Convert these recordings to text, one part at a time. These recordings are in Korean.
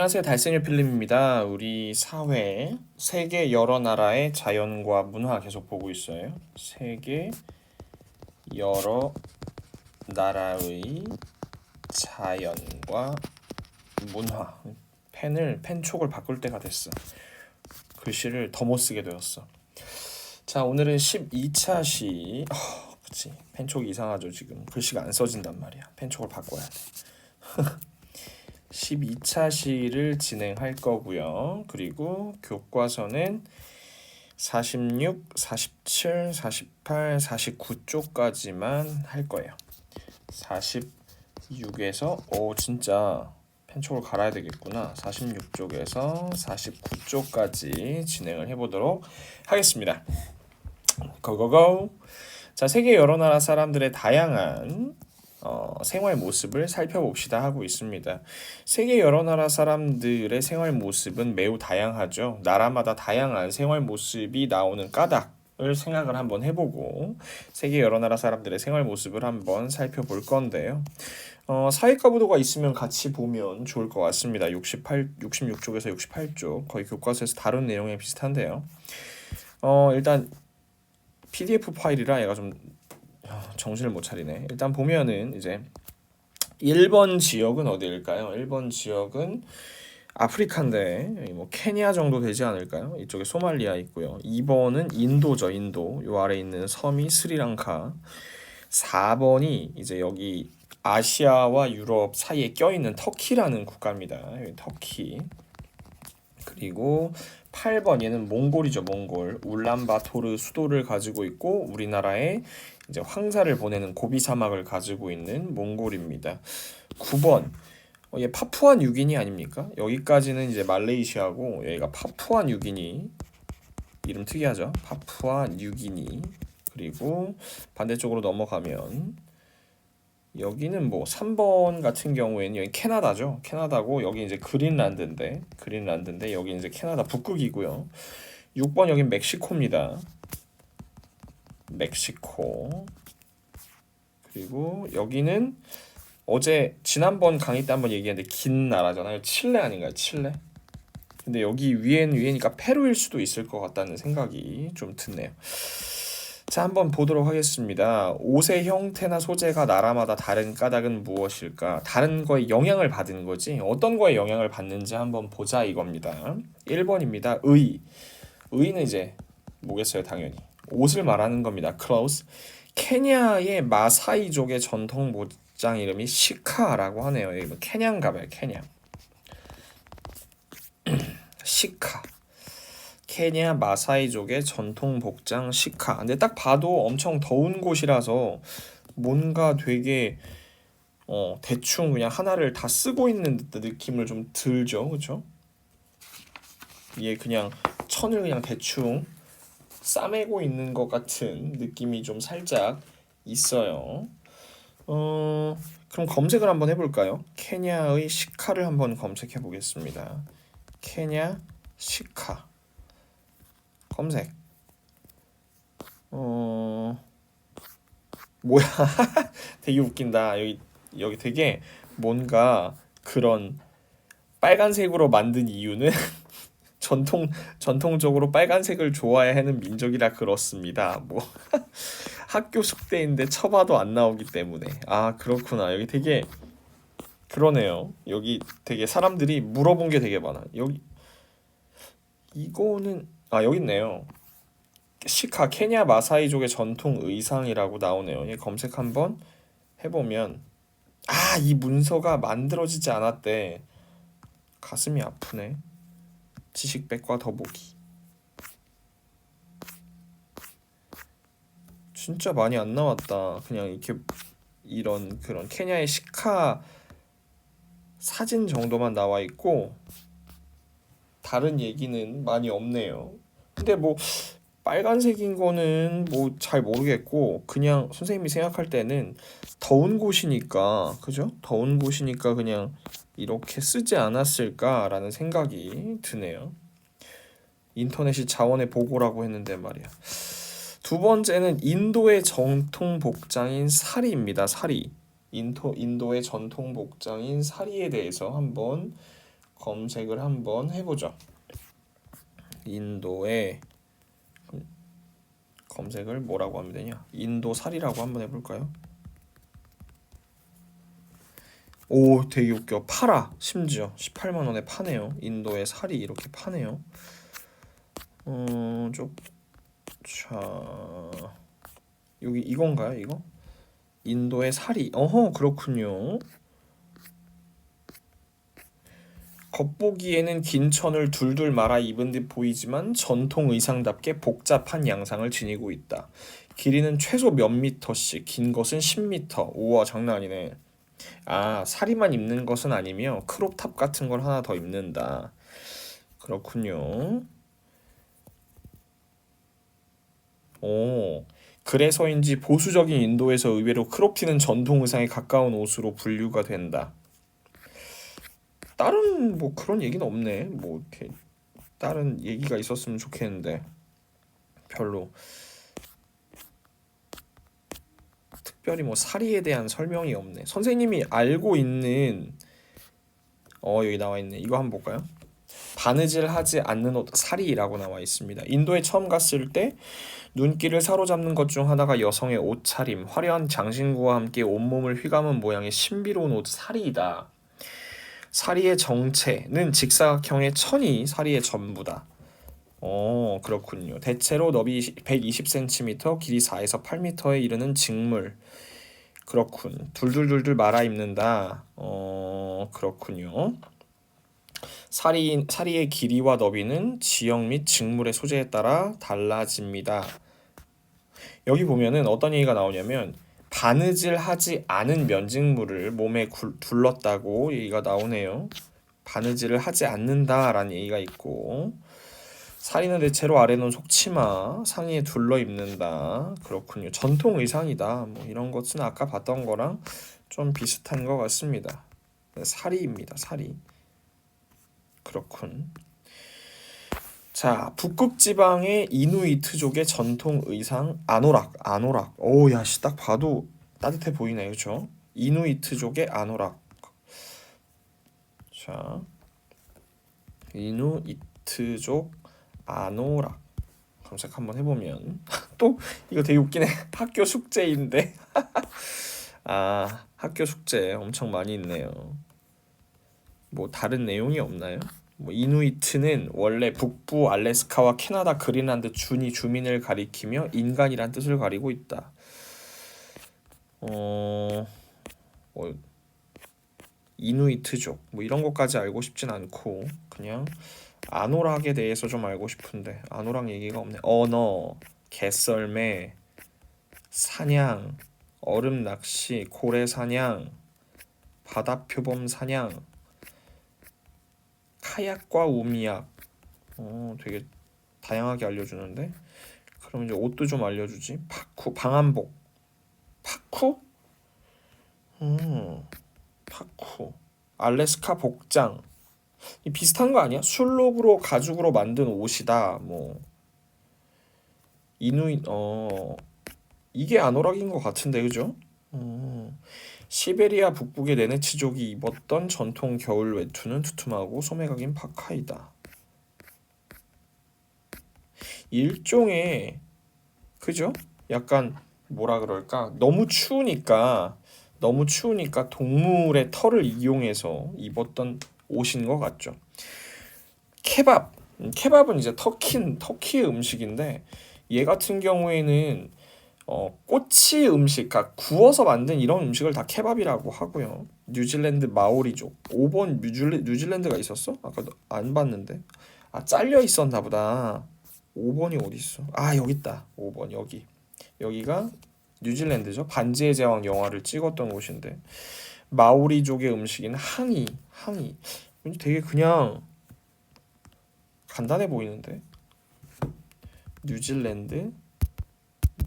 안녕하세요. 달생일 필름입니다. 우리 사회, 세계 여러 나라의 자연과 문화 계속 보고 있어요. 세계 여러 나라의 자연과 문화. 펜을 펜촉을 바꿀 때가 됐어. 글씨를 더 못 쓰게 되었어. 자, 오늘은 12차 시. 어, 그치. 펜촉이 이상하죠, 지금. 글씨가 안 써진단 말이야. 펜촉을 바꿔야 돼. 12차 시를 진행할 거고요. 그리고 교과서는 46, 47, 48, 49쪽까지만 할 거예요. 46에서 오 진짜 펜촉을 갈아야 되겠구나. 46쪽에서 49쪽까지 진행을 해보도록 하겠습니다. 고고고. 자, 세계 여러 나라 사람들의 다양한 어, 생활 모습을 살펴봅시다 하고 있습니다. 세계 여러 나라 사람들의 생활 모습은 매우 다양하죠. 나라마다 다양한 생활 모습이 나오는 까닭 을 생각을 한번 해보고 세계 여러 나라 사람들의 생활 모습을 한번 살펴볼 건데요. 어, 사회과 부도가 있으면 같이 보면 좋을 것 같습니다. 68, 66쪽에서 68쪽 거의 교과서에서 다룬 내용이 비슷한데요. 어, 일단 PDF 파일이라 얘가 좀 정신을 못 차리네. 일단 보면은 이제 1번 지역은 어디일까요? 1번 지역은 아프리카인데 뭐 케냐 정도 되지 않을까요? 이쪽에 소말리아 있고요. 2번은 인도죠, 인도. 요 아래 있는 섬이 스리랑카. 4번이 이제 여기 아시아와 유럽 사이에 껴있는 터키라는 국가입니다. 터키. 그리고 8번 얘는 몽골이죠, 몽골. 울란바토르 수도를 가지고 있고 우리나라에 이제 황사를 보내는 고비 사막을 가지고 있는 몽골입니다. 9번 어, 얘 파푸아 뉴기니 아닙니까? 여기까지는 이제 말레이시아고 여기가 파푸아 뉴기니 이름 특이하죠? 파푸아 뉴기니 그리고 반대쪽으로 넘어가면 여기는 뭐 3번 같은 경우에는 여기 캐나다죠. 캐나다고 여기 이제 그린란드인데 그린란드인데 여기 이제 캐나다 북극이고요. 6번 여긴 멕시코입니다. 멕시코 그리고 여기는 어제 지난번 강의 때 한번 얘기했는데 긴 나라잖아요. 칠레 아닌가요? 칠레. 근데 여기 위엔 위에니까 페루일 수도 있을 것 같다는 생각이 좀 드네요. 자, 한번 보도록 하겠습니다. 옷의 형태나 소재가 나라마다 다른 까닭은 무엇일까? 다른 거에 영향을 받은 거지. 어떤 거에 영향을 받는지 한번 보자 이겁니다. 1번입니다. 의. 의는 이제 뭐겠어요, 당연히. 옷을 말하는 겁니다. clothes. 케냐의 마사이족의 전통 모장 이름이 시카라고 하네요. 이거 케냐인가 봐요. 케냐. 시카. 케냐 마사이족의 전통 복장 시카. 근데 딱 봐도 엄청 더운 곳이라서 뭔가 되게 어, 대충 그냥 하나를 다 쓰고 있는 느낌을 좀 들죠. 그렇죠? 이게 그냥 천을 그냥 대충 싸매고 있는 것 같은 느낌이 좀 살짝 있어요. 어, 그럼 검색을 한번 해볼까요? 케냐의 시카를 한번 검색해 보겠습니다. 케냐 시카 검색. 어, 뭐야? 되게 웃긴다. 여기 여기 되게 뭔가 그런 빨간색으로 만든 이유는 전통 전통적으로 빨간색을 좋아해 하는 민족이라 그렇습니다. 뭐 학교 숙제인데 쳐봐도 안 나오기 때문에 아 그렇구나 여기 되게 그러네요. 여기 되게 사람들이 물어본 게 되게 많아. 여기 이거는 아 여기 있네요. 시카 케냐 마사이족의 전통 의상이라고 나오네요. 이 검색 한번 해보면 아 이 문서가 만들어지지 않았대. 가슴이 아프네. 지식백과 더보기 진짜 많이 안 나왔다. 그냥 이렇게 이런 그런 케냐의 시카 사진 정도만 나와 있고 다른 얘기는 많이 없네요. 근데 뭐 빨간색인 거는 뭐 잘 모르겠고 그냥 선생님이 생각할 때는 더운 곳이니까 그죠? 더운 곳이니까 그냥 이렇게 쓰지 않았을까라는 생각이 드네요. 인터넷이 자원의 보고라고 했는데 말이야. 두 번째는 인도의 정통 복장인 사리입니다. 사리. 인도 인도의 전통 복장인 사리에 대해서 한번 검색을 한번 해보죠. 인도의 검색을 뭐라고 하면 되냐? 인도 살이라고 한번 해볼까요? 오 되게 웃겨. 팔아. 심지어 18만 원에 파네요. 인도의 살이 이렇게 파네요. 어좀자 여기 이건가요 이거? 인도의 살이. 어허 그렇군요 겉보기에는 긴 천을 둘둘 말아 입은 듯 보이지만 전통 의상답게 복잡한 양상을 지니고 있다. 길이는 최소 몇 미터씩, 긴 것은 10미터. 우와, 장난 아니네. 아, 사리만 입는 것은 아니며 크롭탑 같은 걸 하나 더 입는다. 그렇군요. 오, 그래서인지 보수적인 인도에서 의외로 크롭티는 전통 의상에 가까운 옷으로 분류가 된다. 다른 뭐 그런 얘기는 없네. 뭐 이렇게 다른 얘기가 있었으면 좋겠는데 별로 특별히 뭐 사리에 대한 설명이 없네. 선생님이 알고 있는 어 여기 나와 있네. 이거 한번 볼까요? 바느질하지 않는 옷 사리라고 나와 있습니다. 인도에 처음 갔을 때 눈길을 사로잡는 것 중 하나가 여성의 옷차림, 화려한 장신구와 함께 온몸을 휘감은 모양의 신비로운 옷 사리이다. 사리의 정체는 직사각형의 천이 사리의 전부다. 어, 그렇군요. 대체로 너비 120cm, 길이 4에서 8m에 이르는 직물. 그렇군. 둘둘둘둘 말아 입는다. 어, 그렇군요. 사리, 사리의 길이와 너비는 지형 및 직물의 소재에 따라 달라집니다. 여기 보면은 어떤 얘기가 나오냐면 바느질하지 않은 면직물을 몸에 굴, 둘렀다고 얘기가 나오네요. 바느질을 하지 않는다라는 얘기가 있고 살이는 대체로 아래는 속치마, 상의에 둘러 입는다. 그렇군요. 전통 의상이다. 뭐 이런 것은 아까 봤던 거랑 좀 비슷한 것 같습니다. 사리입니다. 사리. 그렇군. 자, 북극 지방의 이누이트족의 전통 의상 아노락, 아노락. 오, 야, 씨, 딱 봐도 따뜻해 보이네, 그렇죠? 이누이트족의 아노락. 자, 이누이트족 아노락 검색 한번 해보면 또 이거 되게 웃기네. 학교 숙제인데. 아, 학교 숙제 엄청 많이 있네요. 뭐 다른 내용이 없나요? 뭐 이누이트는 원래 북부 알래스카와 캐나다 그린란드 준이 주민을 가리키며 인간이란 뜻을 가리고 있다. 어, 뭐 이누이트족 뭐 이런 것까지 알고 싶진 않고 그냥 아노락에 대해서 좀 알고 싶은데 아노락 얘기가 없네. 언어, 개썰매, 사냥, 얼음 낚시, 고래 사냥, 바다 표범 사냥, 카약과 우미약. 어, 되게 다양하게 알려주는데. 그럼 이제 옷도 좀 알려주지. 파쿠, 방한복. 파쿠? 음, 파쿠. 알래스카 복장. 이 비슷한 거 아니야? 술록으로 가죽으로 만든 옷이다. 뭐 이누이 어 이게 아노락인 것 같은데 그죠? 어. 시베리아 북부의 네네치족이 입었던 전통 겨울 외투는 두툼하고 소매각인 파카이다. 일종의 그죠? 약간 뭐라 그럴까? 너무 추우니까 너무 추우니까 동물의 털을 이용해서 입었던 옷인 것 같죠. 케밥, 음, 케밥은 이제 터키 터키의 음식인데 얘 같은 경우에는 어, 꼬치 음식, 그러니까 구워서 만든 이런 음식을 다 케밥이라고 하고요. 뉴질랜드 마오리족. 5번 뉴질레, 뉴질랜드가 있었어? 아까 안 봤는데. 아, 잘려 있었나 보다. 5번이 어디 있어? 아, 여기 있다. 5번 여기. 여기가 뉴질랜드죠. 반지의 제왕 영화를 찍었던 곳인데 마오리족의 음식인 항이, 항이. 되게 그냥 간단해 보이는데. 뉴질랜드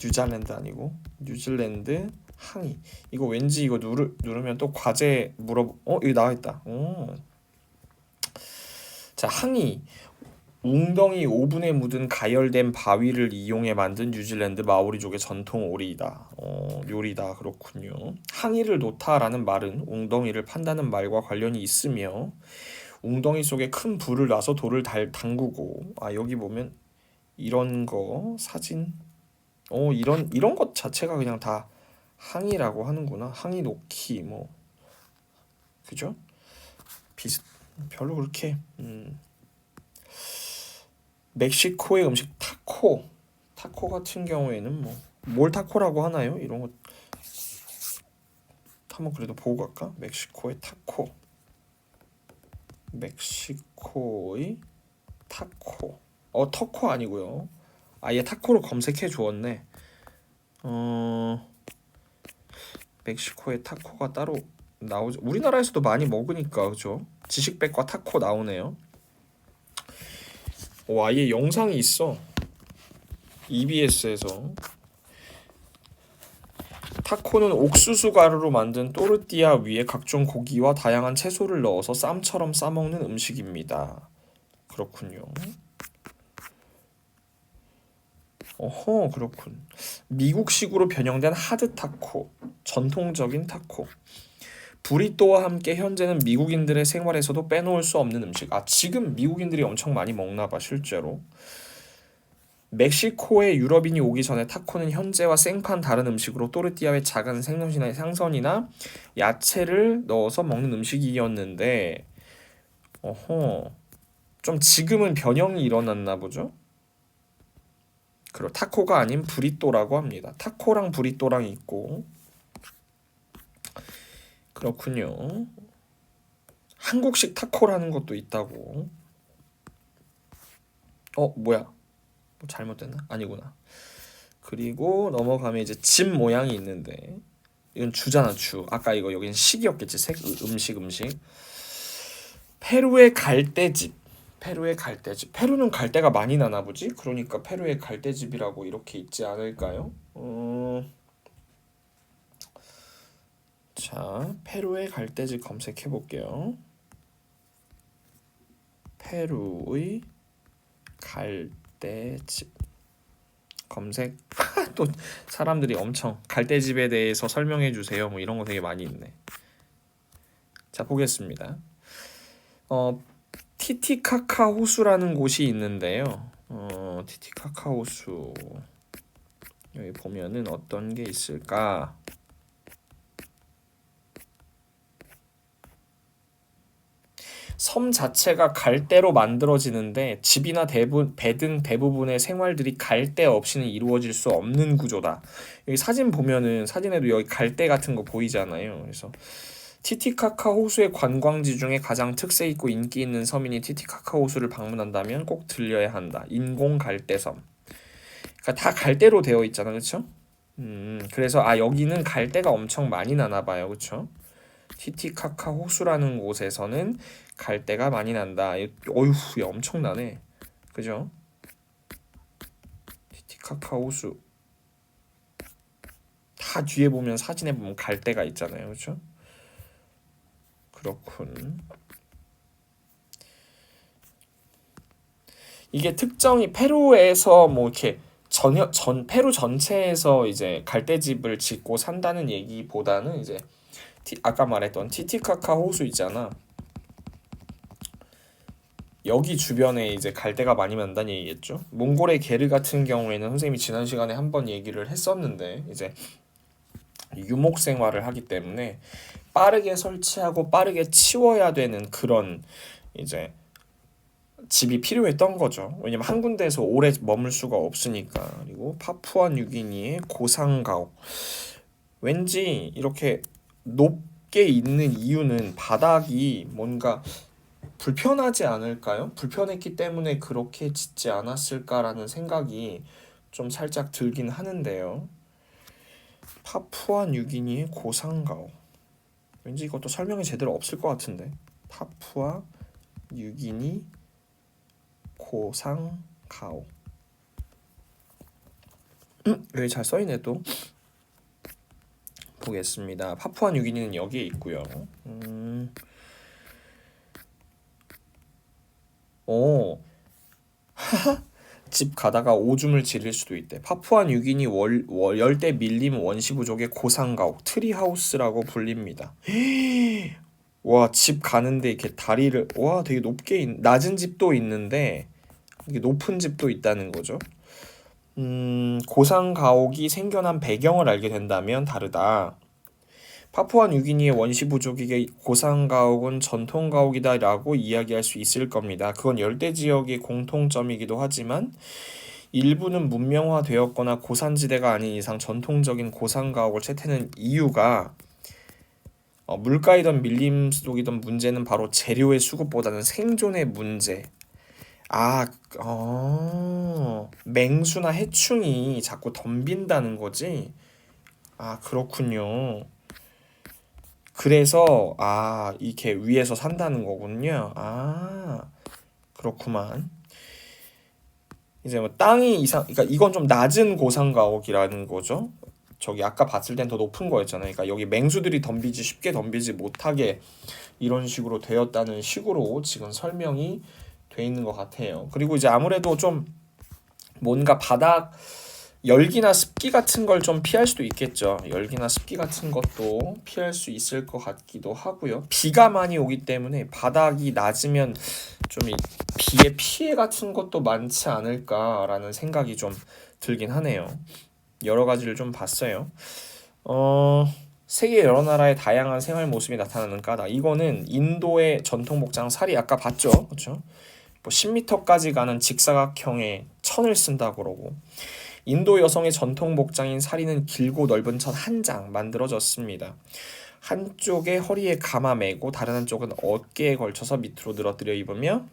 뉴질랜드 아니고 뉴질랜드 항이 이거 왠지 이거 누르 누르면 또 과제 물어 어 여기 나와 있다. 오. 자 항이 웅덩이 오븐에 묻은 가열된 바위를 이용해 만든 뉴질랜드 마오리족의 전통 오리이다. 어, 요리다 그렇군요. 항이를 놓다라는 말은 웅덩이를 판다는 말과 관련이 있으며 웅덩이 속에 큰 불을 놔서 돌을 달, 담그고 아 여기 보면 이런 거 사진 어 이런 이런 것 자체가 그냥 다 항이라고 하는구나 항이 놓기 뭐 그죠? 비슷 별로 그렇게 음. 멕시코의 음식 타코 타코 같은 경우에는 뭐 뭘 타코라고 하나요? 이런 거 한번 그래도 보고 갈까? 멕시코의 타코 멕시코의 타코 어 터코 아니고요 아예 타코로 검색해 주었네. 어 멕시코의 타코가 따로 나오죠 우리나라에서도 많이 먹으니까 그죠? 지식백과 타코 나오네요. 오 아예 영상이 있어. EBS에서. 타코는 옥수수 가루로 만든 또르띠아 위에 각종 고기와 다양한 채소를 넣어서 쌈처럼 싸먹는 음식입니다. 그렇군요. 어허, 그렇군. 미국식으로 변형된 하드 타코, 전통적인 타코. 브리또와 함께 현재는 미국인들의 생활에서도 빼놓을 수 없는 음식. 아, 지금 미국인들이 엄청 많이 먹나 봐, 실제로. 멕시코에 유럽인이 오기 전에 타코는 현재와 생판 다른 음식으로 또르띠아의 작은 생선이나 생선이나 야채를 넣어서 먹는 음식이었는데 어허 좀 지금은 변형이 일어났나 보죠. 그리고 타코가 아닌 브리또라고 합니다. 타코랑 브리또랑 있고 그렇군요. 한국식 타코라는 것도 있다고. 어 뭐야? 뭐 잘못됐나? 아니구나. 그리고 넘어가면 이제 집 모양이 있는데 이건 주잖아 주. 아까 이거 여기는 식이었겠지. 색 음식 음식. 페루의 갈대집. 페루의 갈대집. 페루는 갈대가 많이 나나 보지? 그러니까 페루의 갈대집이라고 이렇게 있지 않을까요? 어... 자, 페루의 갈대집 검색해 볼게요. 페루의 갈대 갈대집 검색 또 사람들이 엄청 갈대집에 대해서 설명해 주세요 뭐 이런 거 되게 많이 있네 자 보겠습니다 어 티티카카 호수라는 곳이 있는데요 어 티티카카 호수 여기 보면은 어떤 게 있을까 섬 자체가 갈대로 만들어지는데 집이나 대부, 배등 대부분의 생활들이 갈대 없이는 이루어질 수 없는 구조다. 여기 사진 보면은 사진에도 여기 갈대 같은 거 보이잖아요. 그래서 티티카카 호수의 관광지 중에 가장 특색 있고 인기 있는 섬이니 티티카카 호수를 방문한다면 꼭 들려야 한다. 인공 갈대섬. 그러니까 다 갈대로 되어 있잖아, 그렇죠? 음, 그래서 아 여기는 갈대가 엄청 많이 나나 봐요, 그렇죠? 티티카카 호수라는 곳에서는 갈대가 많이 난다. 어휴, 야, 엄청나네. 그죠? 티티카카 호수. 다 뒤에 보면 사진에 보면 갈대가 있잖아요. 그렇죠? 그렇군. 이게 특정이 페루에서 뭐 이렇게 전, 전 페루 전체에서 이제 갈대집을 짓고 산다는 얘기보다는 이제 티, 아까 말했던 티티카카 호수 있잖아. 여기 주변에 이제 갈대가 많이 난다는 얘기겠죠. 몽골의 게르 같은 경우에는 선생님이 지난 시간에 한번 얘기를 했었는데 이제 유목 생활을 하기 때문에 빠르게 설치하고 빠르게 치워야 되는 그런 이제 집이 필요했던 거죠. 왜냐면 한 군데에서 오래 머물 수가 없으니까. 그리고 파푸아 뉴기니의 고상가옥. 왠지 이렇게 높게 있는 이유는 바닥이 뭔가 불편하지 않을까요? 불편했기 때문에 그렇게 짓지 않았을까라는 생각이 좀 살짝 들긴 하는데요. 파푸아 뉴기니의 고상가오. 왠지 이것도 설명이 제대로 없을 것 같은데. 파푸아 뉴기니 고상 가오. 음, 여기 잘 써있네 또. 보겠습니다. 파푸아 뉴기니는 여기에 있고요. 음. 오. 집 가다가 오줌을 지릴 수도 있대. 파푸아 뉴기니 월, 월 열대 밀림 원시 부족의 고상가옥 트리하우스라고 불립니다. 와, 집 가는데 이렇게 다리를 와, 되게 높게 있, 낮은 집도 있는데 이게 높은 집도 있다는 거죠. 음, 고상 가옥이 생겨난 배경을 알게 된다면 다르다. 파푸아 뉴기니의 원시 부족에게 고상 가옥은 전통 가옥이다라고 이야기할 수 있을 겁니다. 그건 열대 지역의 공통점이기도 하지만 일부는 문명화되었거나 고산지대가 아닌 이상 전통적인 고상 가옥을 채택하는 이유가 어, 물가이던 밀림 속이던 문제는 바로 재료의 수급보다는 생존의 문제. 아, 어, 맹수나 해충이 자꾸 덤빈다는 거지. 아, 그렇군요. 그래서 아, 이렇게 위에서 산다는 거군요. 아, 그렇구만. 이제 뭐 땅이 이상, 그러니까 이건 좀 낮은 고상가옥이라는 거죠. 저기 아까 봤을 땐 더 높은 거였잖아요. 그러니까 여기 맹수들이 덤비지 쉽게 덤비지 못하게 이런 식으로 되었다는 식으로 지금 설명이 돼 있는 것 같아요. 그리고 이제 아무래도 좀 뭔가 바닥 열기나 습기 같은 걸 좀 피할 수도 있겠죠. 열기나 습기 같은 것도 피할 수 있을 것 같기도 하고요. 비가 많이 오기 때문에 바닥이 낮으면 좀이 비의 피해 같은 것도 많지 않을까라는 생각이 좀 들긴 하네요. 여러 가지를 좀 봤어요. 어, 세계 여러 나라의 다양한 생활 모습이 나타나는 까닭. 이거는 인도의 전통 복장 살이 아까 봤죠, 그렇죠? 뭐 10m까지 가는 직사각형의 천을 쓴다 그러고 인도 여성의 전통 복장인 사리는 길고 넓은 천 한 장 만들어졌습니다. 한쪽에 허리에 감아 매고 다른 한쪽은 어깨에 걸쳐서 밑으로 늘어뜨려 입으며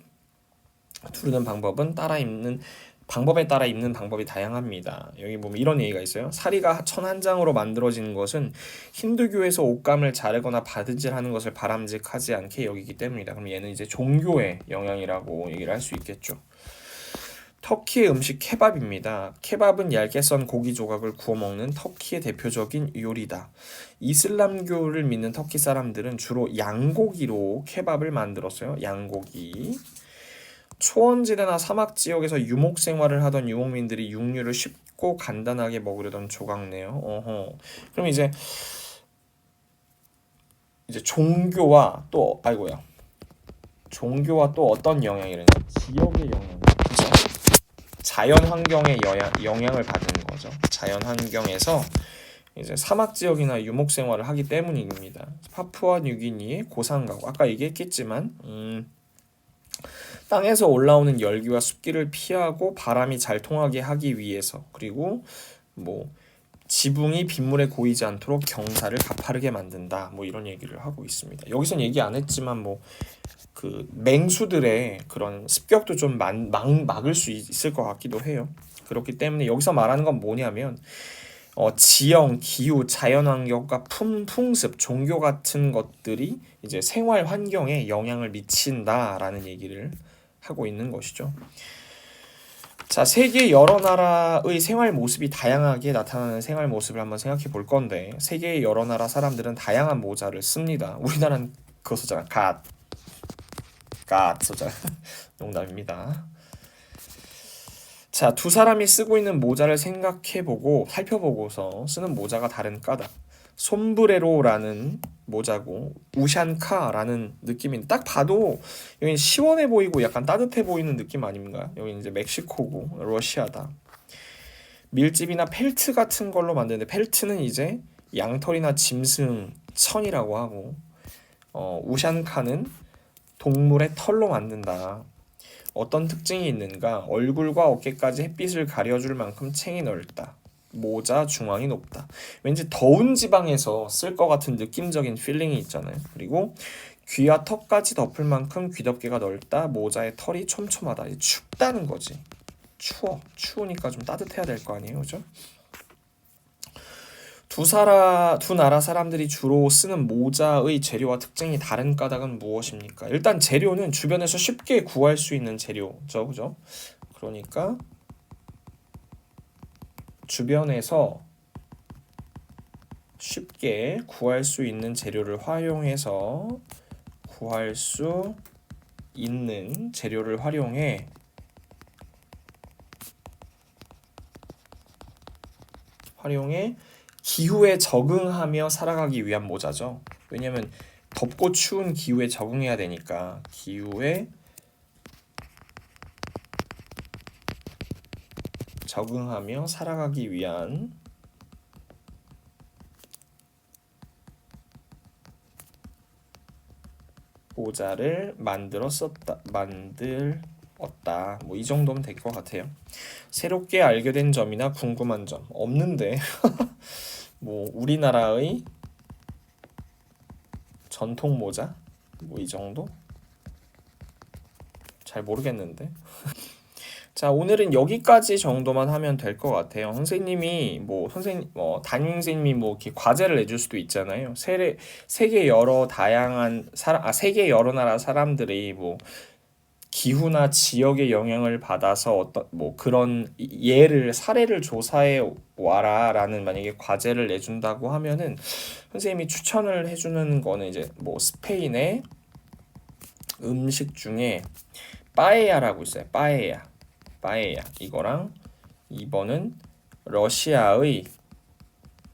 두르는 방법은 따라 입는 방법에 따라 입는 방법이 다양합니다. 여기 보면 이런 얘기가 있어요. 사리가 천 한 장으로 만들어진 것은 힌두교에서 옷감을 자르거나 바느질하는 것을 바람직하지 않게 여기기 때문이다. 그럼 얘는 이제 종교의 영향이라고 얘기를 할 수 있겠죠. 터키의 음식 케밥입니다. 케밥은 얇게 썬 고기 조각을 구워 먹는 터키의 대표적인 요리다. 이슬람교를 믿는 터키 사람들은 주로 양고기로 케밥을 만들었어요. 양고기. 초원지대나 사막 지역에서 유목 생활을 하던 유목민들이 육류를 쉽고 간단하게 먹으려던 조각네요. 어허. 그럼 이제 이제 종교와 또 아이고야. 종교와 또 어떤 영향이냐? 지역의 영향. 자연 환경의 영향, 영향을 받는 거죠. 자연 환경에서 이제 사막 지역이나 유목 생활을 하기 때문입니다. 파푸아 뉴기니의 고산가고 아까 얘기했겠지만 음, 땅에서 올라오는 열기와 습기를 피하고 바람이 잘 통하게 하기 위해서 그리고 뭐 지붕이 빗물에 고이지 않도록 경사를 가파르게 만든다. 뭐 이런 얘기를 하고 있습니다. 여기선 얘기 안 했지만 뭐 그 맹수들의 그런 습격도 좀 막, 막, 막을 수 있을 것 같기도 해요. 그렇기 때문에 여기서 말하는 건 뭐냐면 어, 지형, 기후, 자연환경과 품, 풍습, 종교 같은 것들이 이제 생활 환경에 영향을 미친다라는 얘기를 하고 있는 것이죠. 자, 세계 여러 나라의 생활 모습이 다양하게 나타나는 생활 모습을 한번 생각해 볼 건데, 세계의 여러 나라 사람들은 다양한 모자를 씁니다. 우리나라는 그거 쓰잖아. 갓. 갓 쓰잖아. 농담입니다. 자, 두 사람이 쓰고 있는 모자를 생각해 보고 살펴보고서 쓰는 모자가 다른 까닭. 솜브레로라는 모자고 우샨카라는 느낌인 딱 봐도 여기 시원해 보이고 약간 따뜻해 보이는 느낌 아닙니까? 여기 이제 멕시코고 러시아다. 밀집이나 펠트 같은 걸로 만드는데 펠트는 이제 양털이나 짐승 천이라고 하고 어, 우샨카는 동물의 털로 만든다. 어떤 특징이 있는가? 얼굴과 어깨까지 햇빛을 가려줄 만큼 챙이 넓다. 모자 중앙이 높다. 왠지 더운 지방에서 쓸 것 같은 느낌적인 필링이 있잖아요. 그리고 귀와 턱까지 덮을 만큼 귀덮개가 넓다. 모자의 털이 촘촘하다. 춥다는 거지. 추워. 추우니까 좀 따뜻해야 될 거 아니에요, 그죠? 두 사라 두 나라 사람들이 주로 쓰는 모자의 재료와 특징이 다른 까닭은 무엇입니까? 일단 재료는 주변에서 쉽게 구할 수 있는 재료죠, 그죠? 그러니까 주변에서 쉽게 구할 수 있는 재료를 활용해서 구할 수 있는 재료를 활용해 활용해 기후에 적응하며 살아가기 위한 모자죠. 왜냐면 덥고 추운 기후에 적응해야 되니까 기후에 적응하며 살아가기 위한 모자를 만들었었다 만들었다. 뭐 이 정도면 될 것 같아요. 새롭게 알게 된 점이나 궁금한 점 없는데 뭐 우리나라의 전통 모자? 뭐 이 정도? 잘 모르겠는데 자 오늘은 여기까지 정도만 하면 될 것 같아요. 선생님이 뭐 선생님 뭐 담임 선생님이 뭐 이렇게 과제를 내줄 수도 있잖아요. 세계 세계 여러 다양한 사람 아 세계 여러 나라 사람들이 뭐 기후나 지역의 영향을 받아서 어떤 뭐 그런 예를 사례를 조사해 와라라는 만약에 과제를 내준다고 하면은 선생님이 추천을 해주는 거는 이제 뭐 스페인의 음식 중에 빠에야라고 있어요. 빠에야, 빠에야 이거랑 2번은 러시아의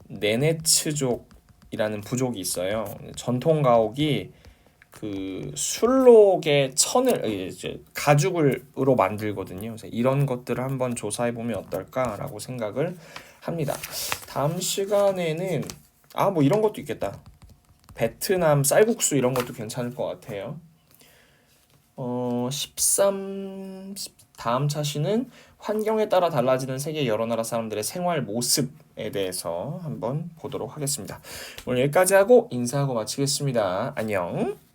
네네츠족이라는 부족이 있어요. 전통 가옥이 그 술록의 천을 이제 가죽을로 만들거든요. 그래서 이런 것들을 한번 조사해 보면 어떨까라고 생각을 합니다. 다음 시간에는 아 뭐 이런 것도 있겠다. 베트남 쌀국수 이런 것도 괜찮을 것 같아요. 어, 13 다음 차시는 환경에 따라 달라지는 세계 여러 나라 사람들의 생활 모습에 대해서 한번 보도록 하겠습니다. 오늘 여기까지 하고 인사하고 마치겠습니다. 안녕.